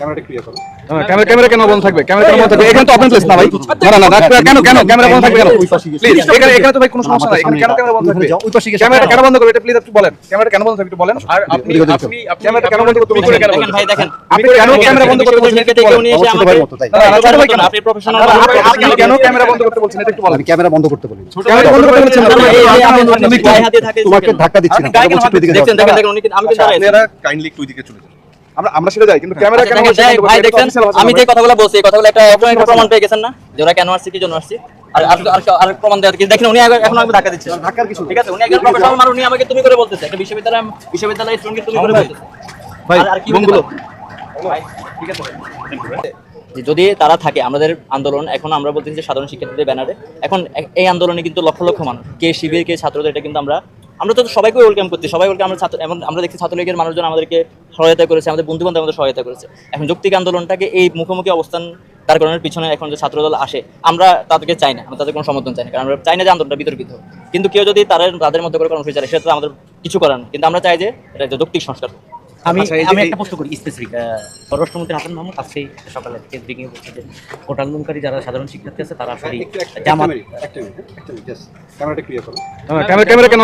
ক্যামেরাটা ক্লিয়ার করো। Camera camera কেন বন্ধ থাকবে? ক্যামেরা কেন বন্ধ থাকবে? এখানে তো ওপেন প্লেস না ভাই। না না না কেন কেন ক্যামেরা বন্ধ থাকবে কেন? প্লিজ এখানে এখানে তো ভাই কোনো সমস্যা নাই। এখানে কেন ক্যামেরা বন্ধ থাকবে? ওই পাশে গিয়ে কেন বন্ধ করবে? এটা প্লিজ একটু বলেন। ক্যামেরা কেন বন্ধ থাকবে একটু বলেন। আর আপনি আপনি আপনি কেন বন্ধ করতে বলছেন? কেন ভাই দেখেন। আপনি কেন ক্যামেরা বন্ধ করতে বলছেন? এটা একটু বলেন এসে আমাকে ভাইয়ের মতো, তাই। না, না, ছোট ভাই কেন? আপনি প্রফেশনাল না, না, আপনি- আপনি কেন ক্যামেরা বন্ধ করতে বলছেন? এটা একটু বলেন। ক্যামেরা বন্ধ করতে বলিনি। ক্যামেরা বন্ধ করতে বলছেন? না, এই- এই- এই- আপনি- আপনি আপনি- গায়ে হাত দিয়ে থাকে তোমাকে ধাক্কা দিচ্ছি না একটু। দেখেন দেখেন আমি কিন্তু দাঁড়াই আপনারা কাইন্ডলি একটু ওইদিকে চলে যান। আমরা আমরা সেটা যাই কিন্তু ক্যামেরা কেন দেখেন, বন্ধ যাই, করতে ভাই বলছেন? এটা তো দেখছেন? official ভাষা আমি যে কথাগুলো বলছি এই কথাগুলো একটা প্রমাণ পেয়ে গেছেন না? যে ওরা কেন আসছে কি জন্য আসছে? আর আর আর- আর প্রমাণ দেওয়ার কি দেখেন উনি এখন আমাকে ধাক্কা দিচ্ছে। ধাক্কার কিছু ঠিক আছে উনি একজন প্রফেশনাল মানুষ উনি আমাকে তুমি করে বলতেছে। একটা বিশ্ববিদ্যালয় বিশ্ববিদ্যালয়ের স্টুডেন্টকে তুমি করে বলতেছে। ভাই আর- আর কি বোমগুলো ভাই, ঠিক আছে যে যদি তারা থাকে আমাদের আন্দোলন এখন আমরা বলতেছি যে সাধারণ শিক্ষার্থীদের ব্যানারে এখন এই আন্দোলনে কিন্তু লক্ষ লক্ষ মানুষ কে শিবির কে ছাত্রদের এটা কিন্তু আমরা আমরা তো সবাইকে ওয়েলকাম করছি সবাই ওয়েলকাম আমরা ছাত্র এবং আমরা দেখছি ছাত্রলীগের মানুষজন আমাদেরকে সহায়তা করেছে আমাদের বন্ধু বান্ধব আমাদের সহায়তা করেছে এখন যৌক্তিক আন্দোলনটাকে এই মুখোমুখি অবস্থান দাঁড় করানোর পিছনে এখন যে ছাত্রদল আসে আমরা তাদেরকে চাই না আমরা তাদের কোনো সমর্থন চাই না কারণ আমরা চাই না যে আন্দোলনটা বিতর্কিত কিন্তু কেউ যদি তাদের তাদের মধ্যে করে কর্মসূচি চায় সেটা তো আমাদের কিছু করার নেই। কিন্তু আমরা চাই যে এটা একটা যৌক্তিক সংস্কার। আমি আচ্ছা, আমি একটা প্রশ্ন করি স্পেসিফিক পররাষ্ট্রমন্ত্রী হাসান মাহমুদ আজকে সকালে থেকে ব্রিগিং বলছে যে কোটা যারা সাধারণ শিক্ষার্থী আছে তারা আসলে জামাত মিনিট একটা মিনিট একটা মিনিট জাস্ট ক্যামেরাটা ক্লিয়ার করো ক্যামেরা ক্যামেরা কেন